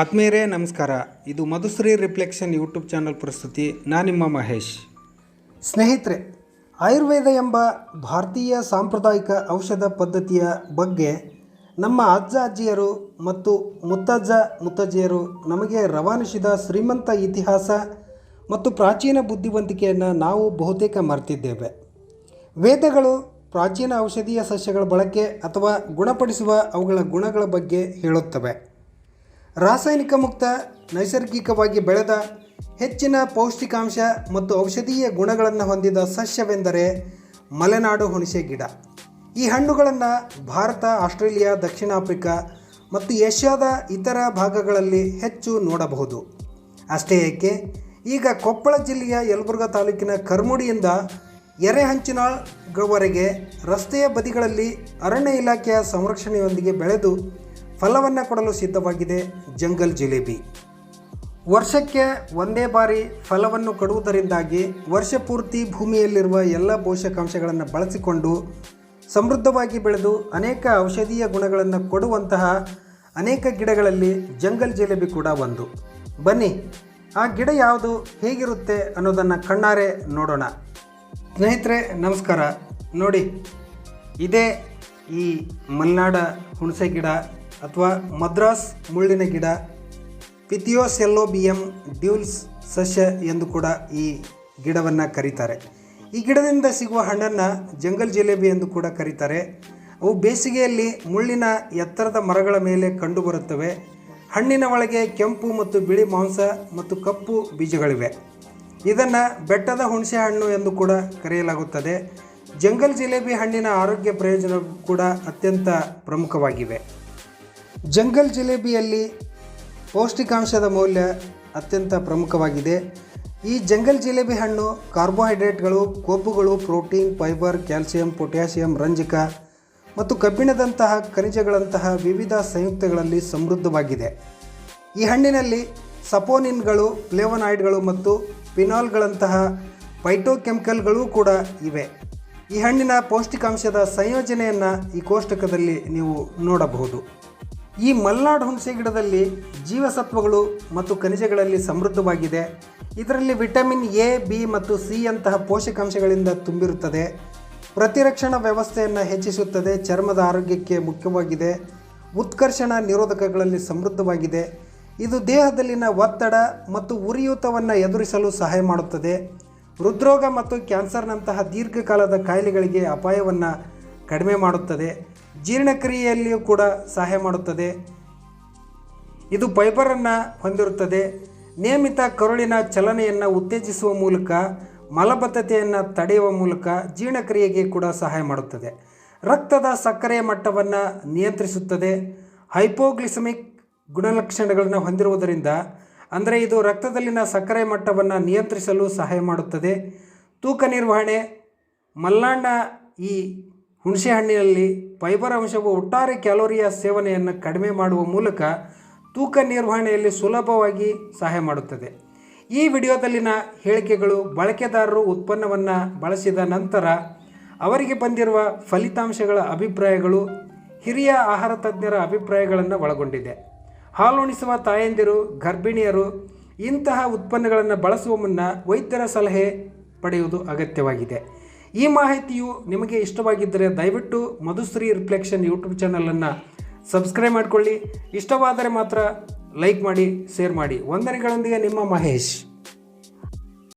ಆತ್ಮೀಯರೇ, ನಮಸ್ಕಾರ. ಇದು ಮಧುಶ್ರೀ ರಿಫ್ಲೆಕ್ಷನ್ ಯೂಟ್ಯೂಬ್ ಚಾನಲ್ ಪ್ರಸ್ತುತಿ. ನಾನು ನಿಮ್ಮ ಮಹೇಶ್. ಸ್ನೇಹಿತರೆ, ಆಯುರ್ವೇದ ಎಂಬ ಭಾರತೀಯ ಸಾಂಪ್ರದಾಯಿಕ ಔಷಧ ಪದ್ಧತಿಯ ಬಗ್ಗೆ ನಮ್ಮ ಅಜ್ಜ ಅಜ್ಜಿಯರು ಮತ್ತು ಮುತ್ತಜ್ಜ ಮುತ್ತಜ್ಜಿಯರು ನಮಗೆ ರವಾನಿಸಿದ ಶ್ರೀಮಂತ ಇತಿಹಾಸ ಮತ್ತು ಪ್ರಾಚೀನ ಬುದ್ಧಿವಂತಿಕೆಯನ್ನು ನಾವು ಬಹುತೇಕ ಮರೆತಿದ್ದೇವೆ. ವೇದಗಳು ಪ್ರಾಚೀನ ಔಷಧೀಯ ಸಸ್ಯಗಳ ಬಳಕೆ ಅಥವಾ ಗುಣಪಡಿಸುವ ಅವುಗಳ ಗುಣಗಳ ಬಗ್ಗೆ ಹೇಳುತ್ತವೆ. ರಾಸಾಯನಿಕ ಮುಕ್ತ, ನೈಸರ್ಗಿಕವಾಗಿ ಬೆಳೆದ, ಹೆಚ್ಚಿನ ಪೌಷ್ಟಿಕಾಂಶ ಮತ್ತು ಔಷಧೀಯ ಗುಣಗಳನ್ನು ಹೊಂದಿದ ಸಸ್ಯವೆಂದರೆ ಮಲೆನಾಡು ಹುಣಸೆ ಗಿಡ. ಈ ಹಣ್ಣುಗಳನ್ನು ಭಾರತ, ಆಸ್ಟ್ರೇಲಿಯಾ, ದಕ್ಷಿಣ ಆಫ್ರಿಕಾ ಮತ್ತು ಏಷ್ಯಾದ ಇತರ ಭಾಗಗಳಲ್ಲಿ ಹೆಚ್ಚು ನೋಡಬಹುದು. ಅಷ್ಟೇ ಏಕೆ, ಈಗ ಕೊಪ್ಪಳ ಜಿಲ್ಲೆಯ ಯಲಬುರ್ಗಾ ತಾಲೂಕಿನ ಕರ್ಮುಡಿಯಿಂದ ಎರೆಹಂಚಿನವರೆಗೆ ರಸ್ತೆಯ ಬದಿಗಳಲ್ಲಿ ಅರಣ್ಯ ಇಲಾಖೆಯ ಸಂರಕ್ಷಣೆಯೊಂದಿಗೆ ಬೆಳೆದು ಫಲವನ್ನು ಕೊಡಲು ಸಿದ್ಧವಾಗಿದೆ ಜಂಗಲ್ ಜಿಲೇಬಿ. ವರ್ಷಕ್ಕೆ ಒಂದೇ ಬಾರಿ ಫಲವನ್ನು ಕೊಡುವುದರಿಂದಾಗಿ ವರ್ಷ ಪೂರ್ತಿ ಭೂಮಿಯಲ್ಲಿರುವ ಎಲ್ಲ ಪೋಷಕಾಂಶಗಳನ್ನು ಬಳಸಿಕೊಂಡು ಸಮೃದ್ಧವಾಗಿ ಬೆಳೆದು ಅನೇಕ ಔಷಧೀಯ ಗುಣಗಳನ್ನು ಕೊಡುವಂತಹ ಅನೇಕ ಗಿಡಗಳಲ್ಲಿ ಜಂಗಲ್ ಜಿಲೇಬಿ ಕೂಡ ಒಂದು. ಬನ್ನಿ, ಆ ಗಿಡ ಯಾವುದು, ಹೇಗಿರುತ್ತೆ ಅನ್ನೋದನ್ನು ಕಣ್ಣಾರೆ ನೋಡೋಣ. ಸ್ನೇಹಿತರೆ, ನಮಸ್ಕಾರ. ನೋಡಿ, ಇದೇ ಈ ಮಲೆನಾಡ ಹುಣಸೆ ಗಿಡ. ಅಥವಾ ಮದ್ರಾಸ್ ಮುಳ್ಳಿನ ಗಿಡ, ಪಿಥಿಯೋಸೆಲ್ಲೋಬಿಯಂ ಡ್ಯೂಲ್ಸ್ ಸಸ್ಯ ಎಂದು ಕೂಡ ಈ ಗಿಡವನ್ನು ಕರೀತಾರೆ. ಈ ಗಿಡದಿಂದ ಸಿಗುವ ಹಣ್ಣನ್ನು ಜಂಗಲ್ ಜಿಲೇಬಿ ಎಂದು ಕೂಡ ಕರೀತಾರೆ. ಅವು ಬೇಸಿಗೆಯಲ್ಲಿ ಮುಳ್ಳಿನ ಎತ್ತರದ ಮರಗಳ ಮೇಲೆ ಕಂಡುಬರುತ್ತವೆ. ಹಣ್ಣಿನ ಒಳಗೆ ಕೆಂಪು ಮತ್ತು ಬಿಳಿ ಮಾಂಸ ಮತ್ತು ಕಪ್ಪು ಬೀಜಗಳಿವೆ. ಇದನ್ನು ಬೆಟ್ಟದ ಹುಣಸೆ ಹಣ್ಣು ಎಂದು ಕೂಡ ಕರೆಯಲಾಗುತ್ತದೆ. ಜಂಗಲ್ ಜಿಲೇಬಿ ಹಣ್ಣಿನ ಆರೋಗ್ಯ ಪ್ರಯೋಜನ ಕೂಡ ಅತ್ಯಂತ ಪ್ರಮುಖವಾಗಿವೆ. ಜಂಗಲ್ ಜಿಲೇಬಿಯಲ್ಲಿ ಪೌಷ್ಟಿಕಾಂಶದ ಮೌಲ್ಯ ಅತ್ಯಂತ ಪ್ರಮುಖವಾಗಿದೆ. ಈ ಜಂಗಲ್ ಜಿಲೇಬಿ ಹಣ್ಣು ಕಾರ್ಬೋಹೈಡ್ರೇಟ್ಗಳು, ಕೊಬ್ಬುಗಳು, ಪ್ರೋಟೀನ್, ಫೈಬರ್, ಕ್ಯಾಲ್ಸಿಯಂ, ಪೊಟ್ಯಾಸಿಯಂ, ರಂಜಕ ಮತ್ತು ಕಬ್ಬಿಣದಂತಹ ಖನಿಜಗಳಂತಹ ವಿವಿಧ ಸಂಯುಕ್ತಗಳಲ್ಲಿ ಸಮೃದ್ಧವಾಗಿದೆ. ಈ ಹಣ್ಣಿನಲ್ಲಿ ಸಪೋನಿನ್ಗಳು, ಫ್ಲೇವನಾಯ್ಡ್ಗಳು ಮತ್ತು ಪಿನಾಲ್ಗಳಂತಹ ಪೈಟೋಕೆಮಿಕಲ್ಗಳು ಕೂಡ ಇವೆ. ಈ ಹಣ್ಣಿನ ಪೌಷ್ಟಿಕಾಂಶದ ಸಂಯೋಜನೆಯನ್ನು ಈ ಕೋಷ್ಟಕದಲ್ಲಿ ನೀವು ನೋಡಬಹುದು. ಈ ಮಲ್ನಾಡು ಹುಣಸೆ ಗಿಡದಲ್ಲಿ ಜೀವಸತ್ವಗಳು ಮತ್ತು ಖನಿಜಗಳಲ್ಲಿ ಸಮೃದ್ಧವಾಗಿದೆ. ಇದರಲ್ಲಿ ವಿಟಮಿನ್ ಎ, ಬಿ ಮತ್ತು ಸಿ ಅಂತಹ ಪೋಷಕಾಂಶಗಳಿಂದ ತುಂಬಿರುತ್ತದೆ. ಪ್ರತಿರಕ್ಷಣಾ ವ್ಯವಸ್ಥೆಯನ್ನು ಹೆಚ್ಚಿಸುತ್ತದೆ, ಚರ್ಮದ ಆರೋಗ್ಯಕ್ಕೆ ಮುಖ್ಯವಾಗಿದೆ. ಉತ್ಕರ್ಷಣ ನಿರೋಧಕಗಳಲ್ಲಿ ಸಮೃದ್ಧವಾಗಿದೆ. ಇದು ದೇಹದಲ್ಲಿನ ಒತ್ತಡ ಮತ್ತು ಉರಿಯೂತವನ್ನು ಎದುರಿಸಲು ಸಹಾಯ ಮಾಡುತ್ತದೆ. ಹೃದ್ರೋಗ ಮತ್ತು ಕ್ಯಾನ್ಸರ್ನಂತಹ ದೀರ್ಘಕಾಲದ ಕಾಯಿಲೆಗಳಿಗೆ ಅಪಾಯವನ್ನು ಕಡಿಮೆ ಮಾಡುತ್ತದೆ. ಜೀರ್ಣಕ್ರಿಯೆಯಲ್ಲಿಯೂ ಕೂಡ ಸಹಾಯ ಮಾಡುತ್ತದೆ. ಇದು ಫೈಬರನ್ನು ಹೊಂದಿರುತ್ತದೆ. ನಿಯಮಿತ ಕರುಳಿನ ಚಲನೆಯನ್ನು ಉತ್ತೇಜಿಸುವ ಮೂಲಕ, ಮಲಬದ್ಧತೆಯನ್ನು ತಡೆಯುವ ಮೂಲಕ ಜೀರ್ಣಕ್ರಿಯೆಗೆ ಕೂಡ ಸಹಾಯ ಮಾಡುತ್ತದೆ. ರಕ್ತದ ಸಕ್ಕರೆಯ ಮಟ್ಟವನ್ನು ನಿಯಂತ್ರಿಸುತ್ತದೆ. ಹೈಪೋಗ್ಲಿಸಮಿಕ್ ಗುಣಲಕ್ಷಣಗಳನ್ನು ಹೊಂದಿರುವುದರಿಂದ, ಅಂದರೆ ಇದು ರಕ್ತದಲ್ಲಿನ ಸಕ್ಕರೆ ಮಟ್ಟವನ್ನು ನಿಯಂತ್ರಿಸಲು ಸಹಾಯ ಮಾಡುತ್ತದೆ. ತೂಕ ನಿರ್ವಹಣೆ ಮಲ್ನಾಡ ಈ ಹುಣಸೆ ಹಣ್ಣಿನಲ್ಲಿ ಫೈಬರ್ ಅಂಶವು ಒಟ್ಟಾರೆ ಕ್ಯಾಲೋರಿಯ ಸೇವನೆಯನ್ನು ಕಡಿಮೆ ಮಾಡುವ ಮೂಲಕ ತೂಕ ನಿರ್ವಹಣೆಯಲ್ಲಿ ಸುಲಭವಾಗಿ ಸಹಾಯ ಮಾಡುತ್ತದೆ. ಈ ವಿಡಿಯೋದಲ್ಲಿನ ಹೇಳಿಕೆಗಳು ಬಳಕೆದಾರರು ಉತ್ಪನ್ನವನ್ನು ಬಳಸಿದ ನಂತರ ಅವರಿಗೆ ಬಂದಿರುವ ಫಲಿತಾಂಶಗಳ ಅಭಿಪ್ರಾಯಗಳು, ಹಿರಿಯ ಆಹಾರ ತಜ್ಞರ ಅಭಿಪ್ರಾಯಗಳನ್ನು ಒಳಗೊಂಡಿದೆ. ಹಾಲುಣಿಸುವ ತಾಯಂದಿರು, ಗರ್ಭಿಣಿಯರು ಇಂತಹ ಉತ್ಪನ್ನಗಳನ್ನು ಬಳಸುವ ಮುನ್ನ ವೈದ್ಯರ ಸಲಹೆ ಪಡೆಯುವುದು ಅಗತ್ಯವಾಗಿದೆ. ಈ ಮಾಹಿತಿಯು ನಿಮಗೆ ಇಷ್ಟವಾಗಿದ್ದರೆ ದಯವಿಟ್ಟು ಮಧುಶ್ರೀ ರಿಫ್ಲೆಕ್ಷನ್ ಯೂಟ್ಯೂಬ್ ಚಾನಲನ್ನು ಸಬ್ಸ್ಕ್ರೈಬ್ ಮಾಡಿಕೊಳ್ಳಿ. ಇಷ್ಟವಾದರೆ ಮಾತ್ರ ಲೈಕ್ ಮಾಡಿ, ಶೇರ್ ಮಾಡಿ. ವಂದನೆಗಳೊಂದಿಗೆ ನಿಮ್ಮ ಮಹೇಶ್.